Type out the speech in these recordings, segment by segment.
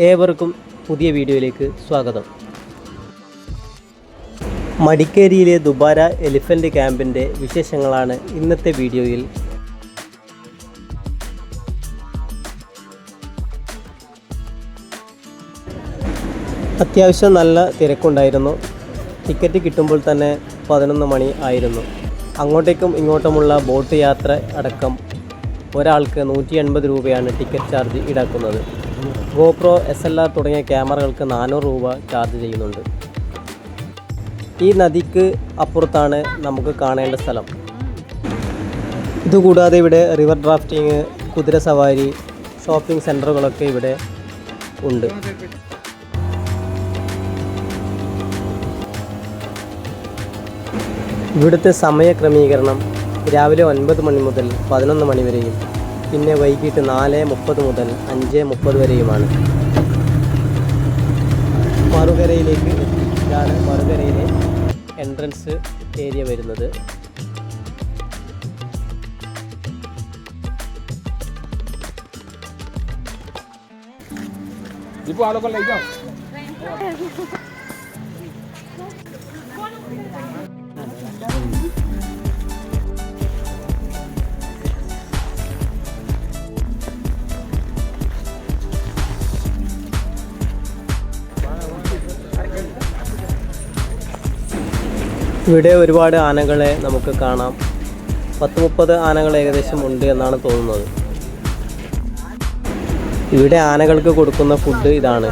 ഏവർക്കും പുതിയ വീഡിയോയിലേക്ക് സ്വാഗതം. മടിക്കേരിയിലെ ദുബാര എലിഫന്റ് ക്യാമ്പിന്റെ വിശേഷങ്ങളാണ് ഇന്നത്തെ വീഡിയോയിൽ. അത്യാവശ്യം നല്ല തിരക്കുണ്ടായിരുന്നു. ടിക്കറ്റ് കിട്ടുമ്പോൾ തന്നെ പതിനൊന്ന് മണി ആയിരുന്നു. അങ്ങോട്ടേക്കും ഇങ്ങോട്ടുമുള്ള ബോട്ട് യാത്ര അടക്കം ഒരാൾക്ക് നൂറ്റി എൺപത് രൂപയാണ് ടിക്കറ്റ് ചാർജ് ഈടാക്കുന്നത്. ഗോപ്രോ എസ് എൽ ആർ തുടങ്ങിയ ക്യാമറകൾക്ക് നാനൂറ് രൂപ ചാർജ് ചെയ്യുന്നുണ്ട്. ഈ നദിക്ക് അപ്പുറത്താണ് നമുക്ക് കാണേണ്ട സ്ഥലം. ഇതുകൂടാതെ ഇവിടെ റിവർ ഡ്രാഫ്റ്റിംഗ് കുതിര സവാരി ഷോപ്പിംഗ് സെന്ററുകളൊക്കെ ഇവിടെ ഉണ്ട്. ഇവിടുത്തെ സമയക്രമീകരണം രാവിലെ ഒൻപത് മണി മുതൽ പതിനൊന്ന് മണി വരെയും പിന്നെ വൈകിട്ട് നാല് മുപ്പത് മുതൽ അഞ്ച് മുപ്പത് വരെയുമാണ്. മറുകരയിലേക്ക് ഇതാണ് മറുകരയിലെ എൻട്രൻസ് ഏരിയ വരുന്നത്. ഇപ്പോൾ ആളുകൾ con ഇവിടെ ഒരുപാട് ആനകളെ നമുക്ക് കാണാം. പത്ത് മുപ്പത് ആനകൾ ഏകദേശം ഉണ്ട് എന്നാണ് തോന്നുന്നത്. ഇവിടെ ആനകൾക്ക് കൊടുക്കുന്ന ഫുഡ് ഇതാണ്.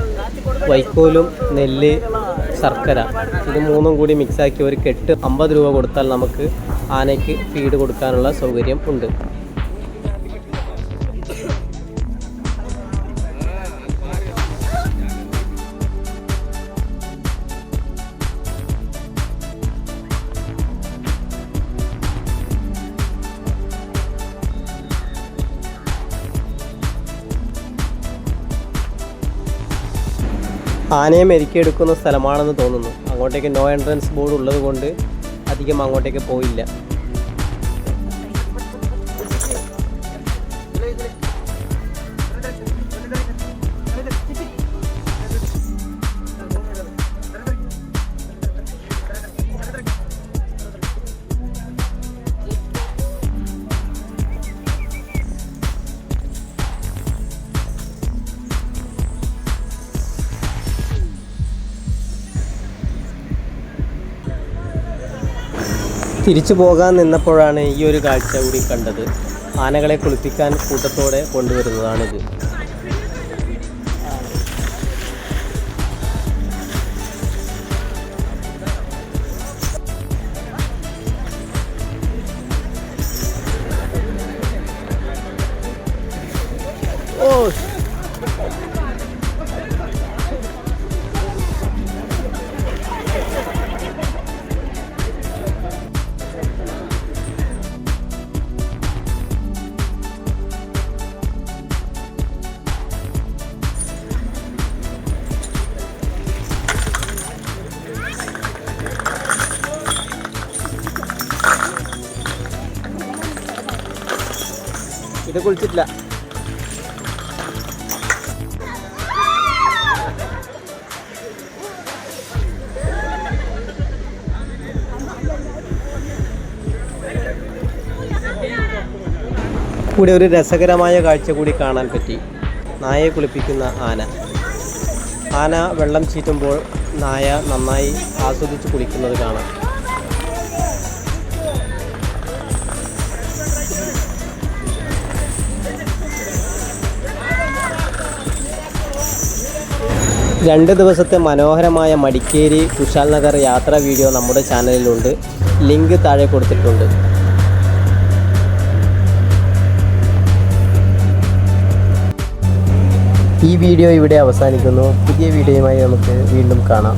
വൈക്കോലും നെല്ല് ശർക്കര. ഇത് മൂന്നും കൂടി മിക്സാക്കി ഒരു കെട്ട് അമ്പത് രൂപ കൊടുത്താൽ നമുക്ക് ആനയ്ക്ക് ഫീഡ് കൊടുക്കാനുള്ള സൗകര്യം ഉണ്ട്. ആനയെ മെരുക്കിയെടുക്കുന്ന സ്ഥലമാണെന്ന് തോന്നുന്നു. അങ്ങോട്ടേക്ക് നോ എൻട്രൻസ് ബോർഡ് ഉള്ളത് കൊണ്ട് അധികം അങ്ങോട്ടേക്ക് പോയില്ല. തിരിച്ചു പോകാൻ നിന്നപ്പോഴാണ് ഈ ഒരു കാഴ്ച കൂടി കണ്ടത്. ആനകളെ കുളിപ്പിക്കാൻ കൂട്ടത്തോടെ കൊണ്ടുവരുന്നതാണിത്. ഇത് കുളിച്ചിട്ടില്ല. കൂടെ ഒരു രസകരമായ കാഴ്ച കൂടി കാണാൻ പറ്റി. നായയെ കുളിപ്പിക്കുന്ന ആന. ആന വെള്ളം ചീറ്റുമ്പോൾ നായ നന്നായി ആസ്വദിച്ച് കുളിക്കുന്നത് കാണാം. രണ്ട് ദിവസത്തെ മനോഹരമായ മടിക്കേരി കുശാൽ നഗർ യാത്രാ വീഡിയോ നമ്മുടെ ചാനലിലുണ്ട്. ലിങ്ക് താഴെ കൊടുത്തിട്ടുണ്ട്. ഈ വീഡിയോ ഇവിടെ അവസാനിക്കുന്നു. പുതിയ വീഡിയോയുമായി നമുക്ക് വീണ്ടും കാണാം.